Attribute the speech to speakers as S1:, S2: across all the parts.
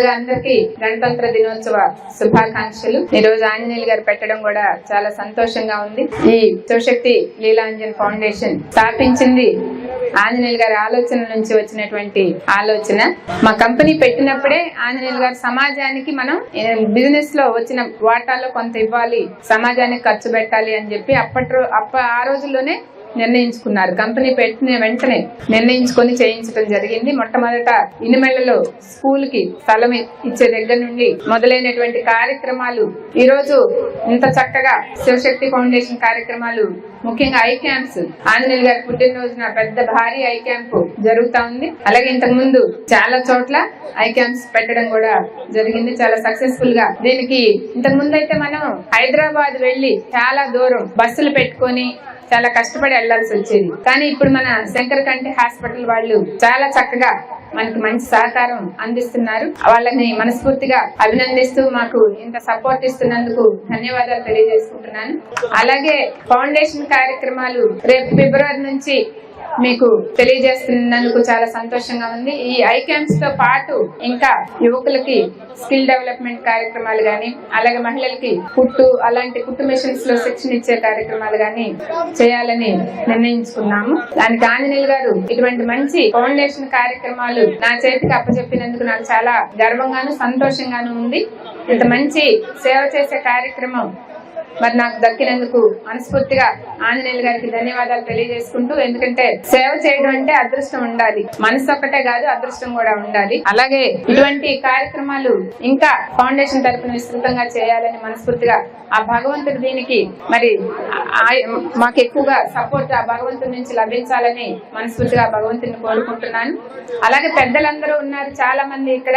S1: ముందుగా అందరికి గణతంత్ర దినోత్సవ శుభాకాంక్షలు. ఈ రోజు ఆంజనేయులు గారు పెట్టడం కూడా చాలా సంతోషంగా ఉంది. ఈ శివశక్తి లీలాంజన్ ఫౌండేషన్ స్థాపించింది ఆంజనేయులు గారి ఆలోచన నుంచి వచ్చినటువంటి ఆలోచన. మా కంపెనీ పెట్టినప్పుడే ఆంజనేయులు గారు సమాజానికి మనం బిజినెస్లో వచ్చిన వాటాలో కొంత ఇవ్వాలి సమాజానికి ఖర్చు పెట్టాలి అని చెప్పి అప్పట్లో అప్ప ఆ రోజుల్లోనే నిర్ణయించుకున్నారు. కంపెనీ పెట్టిన వెంటనే నిర్ణయించుకొని చేయించడం జరిగింది. మొట్టమొదట ఇనిమెళ్ళలో స్కూల్కి స్థలం ఇచ్చే దగ్గర నుండి మొదలైనటువంటి కార్యక్రమాలు ఈ రోజు ఇంత చక్కగా శివశక్తి ఫౌండేషన్ కార్యక్రమాలు ముఖ్యంగా ఐ క్యాంప్స్. ఆంజనేయులు గారి పుట్టినరోజున పెద్ద భారీ ఐ క్యాంప్ జరుగుతా ఉంది. అలాగే ఇంతకు ముందు చాలా చోట్ల ఐ క్యాంప్స్ పెట్టడం కూడా జరిగింది. చాలా సక్సెస్ఫుల్గా దీనికి ఇంతకు ముందు అయితే మనం హైదరాబాద్ వెళ్ళి చాలా దూరం బస్సులు పెట్టుకొని చాలా కష్టపడి వెళ్ళాల్సి వచ్చేది. కానీ ఇప్పుడు మన శంకర్ కంటి హాస్పిటల్ వాళ్ళు చాలా చక్కగా మనకి మంచి సహకారం అందిస్తున్నారు. వాళ్ళని మనస్ఫూర్తిగా అభినందిస్తూ మాకు ఇంత సపోర్ట్ ఇస్తున్నందుకు ధన్యవాదాలు తెలియజేసుకుంటున్నాను. అలాగే ఫౌండేషన్ కార్యక్రమాలు రేపు ఫిబ్రవరి నుంచి మీకు తెలియజేస్తున్నందుకు చాలా సంతోషంగా ఉంది. ఈ ఐ తో పాటు ఇంకా యువకులకి స్కిల్ డెవలప్మెంట్ కార్యక్రమాలు గాని అలాగే మహిళలకి కుట్టు అలాంటి కుట్టు మిషన్స్లో శిక్షణ ఇచ్చే కార్యక్రమాలు గాని చేయాలని నిర్ణయించుకున్నాము. దానికి ఆంజనేయులు గారు ఇటువంటి మంచి ఫౌండేషన్ కార్యక్రమాలు నా చేతికి అప్పచెప్పినందుకు నాకు చాలా గర్వంగాను సంతోషంగాను ఉంది. ఇంత మంచి సేవ చేసే కార్యక్రమం మరి నాకు దక్కినందుకు మనస్ఫూర్తిగా ఆంజనేయులు గారికి ధన్యవాదాలు తెలియజేసుకుంటూ ఎందుకంటే సేవ చేయడం అంటే అదృష్టం ఉండాలి. మనసు ఒక్కటే కాదు అదృష్టం కూడా ఉండాలి. అలాగే ఇటువంటి కార్యక్రమాలు ఇంకా ఫౌండేషన్ తరఫున విస్తృతంగా చేయాలని మనస్ఫూర్తిగా ఆ భగవంతుడు దీనికి మరి ఆ- మాకు ఎక్కువగా సపోర్ట్ ఆ భగవంతుడి నుంచి లభించాలని మనస్ఫూర్తిగా భగవంతుని కోరుకుంటున్నాను. అలాగే పెద్దలందరూ ఉన్నారు చాలా మంది ఇక్కడ.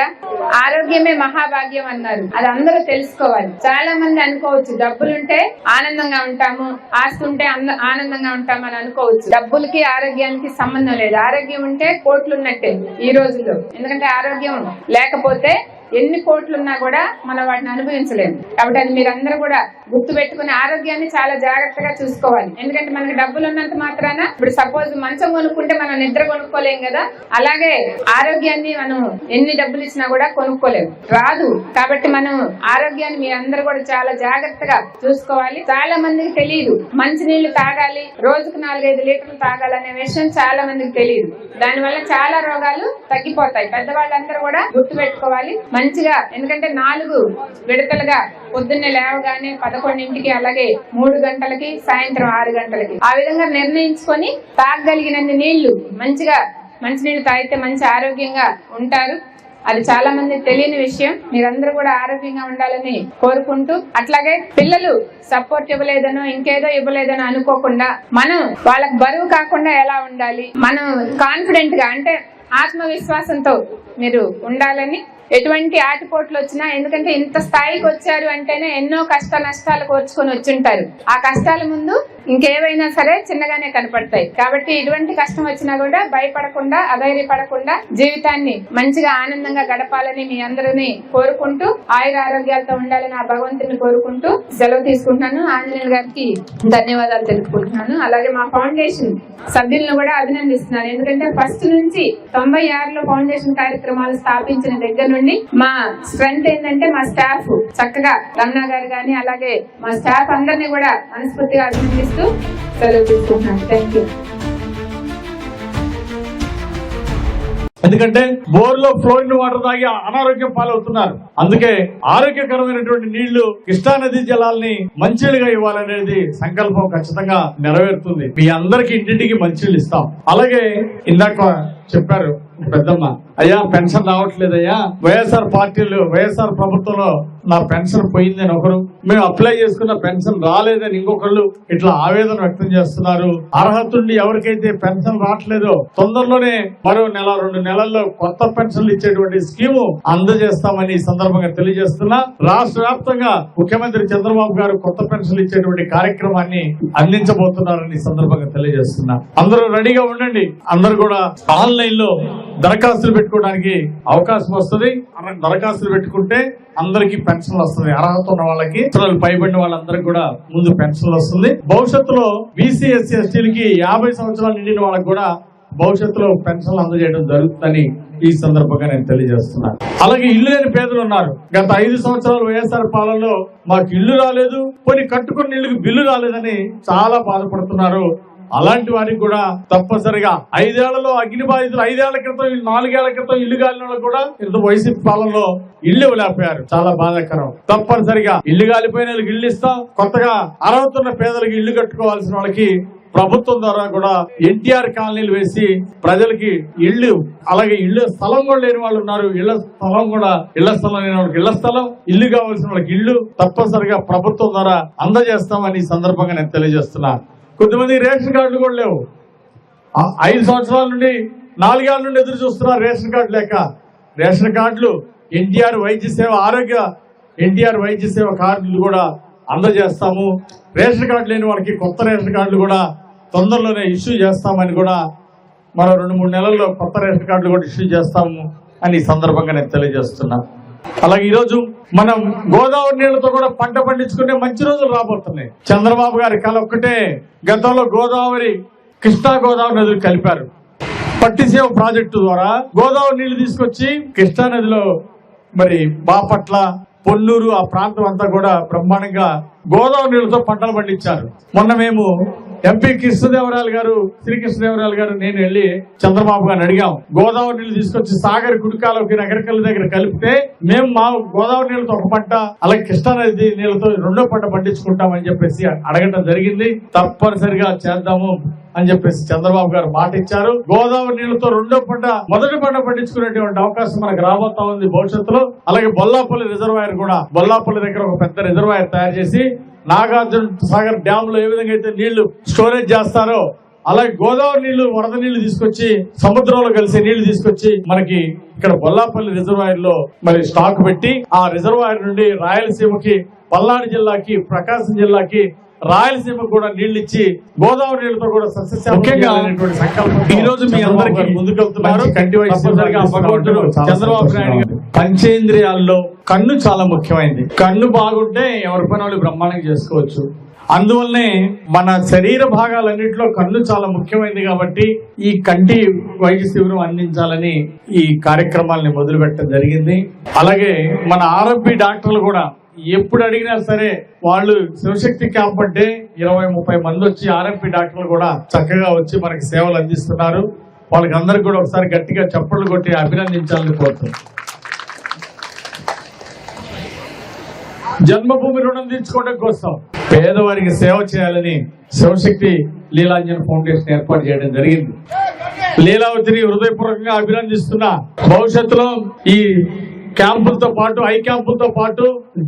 S1: ఆరోగ్యమే మహాభాగ్యం అన్నారు. అది అందరూ తెలుసుకోవాలి. చాలా మంది అనుకోవచ్చు డబ్బులు డబ్బులుంటే ఆనందంగా ఉంటాము ఆస్తి ఉంటే అంద- ఆనందంగా ఉంటాము అని అనుకోవచ్చు. డబ్బులకి ఆరోగ్యానికి సంబంధం లేదు. ఆరోగ్యం ఉంటే కోట్లు ఉన్నట్టే ఈ రోజుల్లో. ఎందుకంటే ఆరోగ్యం లేకపోతే ఎన్ని కోట్లు ఉన్నా కూడా మనం వాటిని అనుభవించలేము. కాబట్టి అది మీరందరూ కూడా గుర్తు పెట్టుకుని ఆరోగ్యాన్ని చాలా జాగ్రత్తగా చూసుకోవాలి. ఎందుకంటే మనకి డబ్బులు ఉన్నంత మాత్రాన ఇప్పుడు సపోజ్ మంచం కొనుక్కుంటే మనం నిద్ర కొనుక్కోలేం కదా. అలాగే ఆరోగ్యాన్ని మనం ఎన్ని డబ్బులు ఇచ్చినా కూడా కొనుక్కోలేము రాదు. కాబట్టి మనం ఆరోగ్యాన్ని మీ అందరూ కూడా చాలా జాగ్రత్తగా చూసుకోవాలి. చాలా మందికి తెలియదు మంచి నీళ్ళు తాగాలి రోజుకు నాలుగైదు లీటర్లు తాగాలనే విషయం చాలా మందికి తెలియదు దానివల్ల చాలా రోగాలు తగ్గిపోతాయి. పెద్దవాళ్ళందరూ కూడా గుర్తు పెట్టుకోవాలి మంచిగా ఎందుకంటే నాలుగు విడతలుగా పొద్దున్నే లేవగానే పదకొండింటికి అలాగే మూడు గంటలకి సాయంత్రం ఆరు గంటలకి. ఆ విధంగా నిర్ణయించుకొని తాగగలిగినన్ని నీళ్ళు మంచిగా మంచినీళ్ళు తాగితే మంచి ఆరోగ్యంగా ఉంటారు. అది చాలా మంది తెలియని విషయం. మీరందరూ కూడా ఆరోగ్యంగా ఉండాలని కోరుకుంటూ అట్లాగే పిల్లలు సపోర్ట్ ఇవ్వలేదనో ఇంకేదో ఇవ్వలేదనో అనుకోకుండా మనం వాళ్ళకి బరువు కాకుండా ఎలా ఉండాలి? మనం కాన్ఫిడెంట్గా అంటే ఆత్మవిశ్వాసంతో మీరు ఉండాలని ఎటువంటి ఆటిపోట్లు వచ్చినా ఎందుకంటే ఇంత స్థాయికి వచ్చారు అంటేనే ఎన్నో కష్ట నష్టాలు కోర్చుకొని వచ్చుంటారు. ఆ కష్టాల ముందు ఇంకేవైనా సరే చిన్నగానే కనపడతాయి. కాబట్టి ఇటువంటి కష్టం వచ్చినా కూడా భయపడకుండా అధైర్యపడకుండా జీవితాన్ని మంచిగా ఆనందంగా గడపాలని మీ అందరినీ కోరుకుంటూ ఆయుర ఆరోగ్యాలతో ఉండాలని ఆ భగవంతుని కోరుకుంటూ సెలవు తీసుకుంటున్నాను. ఆంజనేయులు గారికి ధన్యవాదాలు తెలుపుకుంటున్నాను. అలాగే మా ఫౌండేషన్ సభ్యులను కూడా అభినందిస్తున్నాను. ఎందుకంటే ఫస్ట్ నుంచి తొంభై ఆరులో ఫౌండేషన్ కార్యక్రమాలు స్థాపించిన దగ్గర నుండి మా స్ట్రెంగ్త్ ఏంటంటే మా స్టాఫ్ చక్కగా రమణ గారు కానీ అలాగే మా స్టాఫ్ అందరినీ కూడా మనస్ఫూర్తిగా అభినందిస్తూ సెలవు తీసుకుంటున్నాను. థ్యాంక్ యూ
S2: ఎందుకంటే బోర్లో ఫ్లోరిన్ వాటర్ తాగి అనారోగ్యం పాలవుతున్నారు. అందుకే ఆరోగ్యకరమైనటువంటి నీళ్ళు కృష్ణానది జలాల్ని మంచినీళ్ళుగా ఇవ్వాలనేది సంకల్పం ఖచ్చితంగా నెరవేరుతుంది. మీ అందరికి ఇంటింటికి మంచినీళ్ళు ఇస్తాం. అలాగే ఇందాక చెప్పారు పెద్దమ్మ. అయ్యా పెన్షన్ రావట్లేదయ్యా. వైఎస్ఆర్ పార్టీలు వైఎస్ఆర్ ప్రభుత్వంలో నా పెన్షన్ పోయిందని ఒకరు. మేము అప్లై చేసుకున్న పెన్షన్ రాలేదని ఇంకొకళ్ళు ఇట్లా ఆవేదన వ్యక్తం చేస్తున్నారు. అర్హతుండి ఎవరికైతే పెన్షన్ రావట్లేదో తొందరలోనే మరో నెల రెండు నెలల్లో కొత్త పెన్షన్లు ఇచ్చేటువంటి స్కీము అందజేస్తామని సందర్భంగా తెలియజేస్తున్నా. రాష్ట్ర వ్యాప్తంగా ముఖ్యమంత్రి చంద్రబాబు గారు కొత్త పెన్షన్లు ఇచ్చేటువంటి కార్యక్రమాన్ని అందించబోతున్నారని ఈ సందర్భంగా తెలియజేస్తున్నా. అందరూ రెడీగా ఉండండి. అందరూ కూడా ఆన్లైన్లో దరఖాస్తులు పెట్టుకోవడానికి అవకాశం వస్తుంది. దరఖాస్తులు పెట్టుకుంటే అందరికి పెన్షన్ వస్తుంది. అర్హత ఉన్న వాళ్ళకి సంవత్సరాలు పైబడిన వాళ్ళందరికీ కూడా ముందు పెన్షన్ వస్తుంది. భవిష్యత్తులో బీసీ ఎస్సీ ఎస్టీలకి యాభై సంవత్సరాలు నిండిన వాళ్ళకి కూడా భవిష్యత్తులో పెన్షన్లు అందజేయడం జరుగుతుందని ఈ సందర్భంగా నేను తెలియజేస్తున్నాను. అలాగే ఇల్లు లేని పేదలు ఉన్నారు. గత ఐదు సంవత్సరాలు వైఎస్ఆర్ పాలనలో మాకు ఇల్లు రాలేదు. కొన్ని కట్టుకున్న ఇల్లుకి బిల్లు రాలేదని చాలా బాధపడుతున్నారు. అలాంటి వారికి కూడా తప్పనిసరిగా ఐదేళ్ళలో అగ్ని బాధితులు ఐదేళ్ళ క్రితం నాలుగేళ్ళ క్రితం ఇల్లు గాలిన వాళ్ళు కూడా ఇంత వైసీపీ పాలనలో ఇల్లు ఇవ్వలేకపోయారు. చాలా బాధాకరం. తప్పనిసరిగా ఇల్లు కాలిపోయిన వాళ్ళకి ఇల్లు ఇస్తాం. కొత్తగా అర్హతున్న పేదలకు ఇల్లు కట్టుకోవాల్సిన వాళ్ళకి ప్రభుత్వం ద్వారా కూడా ఎన్టీఆర్ కాలనీలు వేసి ప్రజలకి ఇల్లు అలాగే ఇల్లు స్థలం కూడా లేని వాళ్ళు ఉన్నారు. ఇళ్ళ స్థలం కూడా ఇళ్ళ స్థలం లేని వాళ్ళకి ఇళ్ళ స్థలం ఇల్లు కావాల్సిన వాళ్ళకి ఇల్లు తప్పనిసరిగా ప్రభుత్వం ద్వారా అందజేస్తామని ఈ సందర్భంగా నేను తెలియజేస్తున్నాను కొంతమంది రేషన్ కార్డులు కూడా లేవు. ఐదు సంవత్సరాల నుండి నాలుగేళ్ళ నుండి ఎదురు చూస్తున్నారు రేషన్ కార్డు లేక. రేషన్ కార్డులు ఎన్టీఆర్ వైద్య సేవ ఆరోగ్య ఎన్టీఆర్ వైద్య సేవ కార్డులు కూడా అందజేస్తాము. రేషన్ కార్డు లేని వాళ్ళకి కొత్త రేషన్ కార్డులు కూడా తొందరలోనే ఇష్యూ చేస్తామని కూడా మరో రెండు మూడు నెలల్లో కొత్త రేషన్ కార్డులు కూడా ఇష్యూ చేస్తాము అని ఈ సందర్భంగా నేను తెలియజేస్తున్నా. అలాగే ఈరోజు మనం గోదావరి నీళ్ళతో కూడా పంట పండించుకునే మంచి రోజులు రాబోతున్నాయి. చంద్రబాబు గారి కళ ఒక్కటే గతంలో గోదావరి కృష్ణా గోదావరి నదులు కలిపారు. పట్టిసేవ ప్రాజెక్టు ద్వారా గోదావరి నీళ్ళు తీసుకొచ్చి కృష్ణా నదిలో మరి బాపట్ల పొల్లూరు ఆ ప్రాంతం అంతా కూడా బ్రహ్మాండంగా గోదావరి నీళ్ళతో పంటలు పండించారు. మొన్న మేము ఎంపీ కృష్ణదేవరాయలు గారు శ్రీకృష్ణదేవరాయలు గారు నేను వెళ్ళి చంద్రబాబు గారిని అడిగాం. గోదావరి నీళ్ళు తీసుకొచ్చి సాగర్ కుడికాలకి నగరకల్ దగ్గర కలిపితే మేము మా గోదావరి నీళ్ళతో ఒక పంట అలాగే కృష్ణానది నీళ్ళతో రెండో పంట పండించుకుంటామని చెప్పేసి అడగటం జరిగింది. తప్పనిసరిగా చేద్దాము. అని చెప్పేసి చంద్రబాబు గారు మాట ఇచ్చారు. గోదావరి నీళ్ళతో రెండో పంట మొదటి పంట పండించుకునేటువంటి అవకాశం మనకు రాబోతా ఉంది భవిష్యత్తులో. అలాగే బొల్లాపల్లి రిజర్వాయర్ కూడా బొల్లాపల్లి దగ్గర ఒక పెద్ద రిజర్వాయర్ తయారు చేసి నాగార్జున సాగర్ డ్యామ్లో ఏ విధంగా అయితే నీళ్ళు స్టోరేజ్ చేస్తారో అలాగే గోదావరి నీళ్ళు వరద నీళ్ళు తీసుకొచ్చి సముద్రంలో కలిసి నీళ్ళు తీసుకొచ్చి మనకి ఇక్కడ బొల్లాపల్లి రిజర్వాయర్లో మరి స్టాక్ పెట్టి ఆ రిజర్వాయర్ నుండి రాయలసీమకి పల్నాడు జిల్లాకి ప్రకాశం జిల్లాకి రాయలసీమ కూడా నీళ్ళు ఇచ్చి గోదావరి నీళ్ళతో కూడా
S3: ముఖ్యంగా
S2: ఈ రోజు మీ అందరికి ముందుకెళ్తున్నారు. చంద్రబాబు నాయుడు గారు. పంచేంద్రియాల్లో కన్ను చాలా ముఖ్యమైనది కన్ను బాగుంటే ఎవరి పని వాళ్ళు బ్రహ్మాండంగా చేసుకోవచ్చు. అందువల్లనే మన శరీర భాగాలన్నింటిలో కన్ను చాలా ముఖ్యమైనది కాబట్టి ఈ కంటి వైద్య శిబిరం అందించాలని ఈ కార్యక్రమాల్ని మొదలుపెట్టడం జరిగింది. అలాగే మన ఆరోగ్య డాక్టర్లు కూడా ఎప్పుడు అడిగినా సరే వాళ్ళు శివశక్తి క్యాంప్ అంటే ఇరవై ముప్పై మంది వచ్చి ఆర్ఎంపీ డాక్టర్లు కూడా చక్కగా వచ్చి మనకి సేవలు అందిస్తున్నారు. వాళ్ళకి అందరికి కూడా ఒకసారి గట్టిగా చప్పట్లు కొట్టి అభినందించాలని కోరుతున్నాను జన్మభూమి రుణం తీర్చుకోవడం కోసం పేదవారికి సేవ చేయాలని శివశక్తి లీలాంజన్ ఫౌండేషన్ ఏర్పాటు చేయడం జరిగింది. లీలావతిని హృదయపూర్వకంగా అభినందిస్తున్నా భవిష్యత్తులో ఈ క్యాంపులతో పాటు ఐ క్యాంపులతో పాటు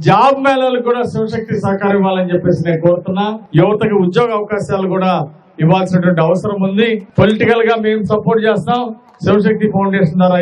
S2: జాబ్ మేళాలు కూడా శివశక్తి సహకారం ఇవ్వాలని చెప్పేసి నేను కోరుతున్నా. యువతకు ఉద్యోగ అవకాశాలు కూడా ఇవ్వాల్సినటువంటి అవసరం ఉంది. పొలిటికల్గా మేము సపోర్ట్ చేస్తాం. శివశక్తి ఫౌండేషన్ ద్వారా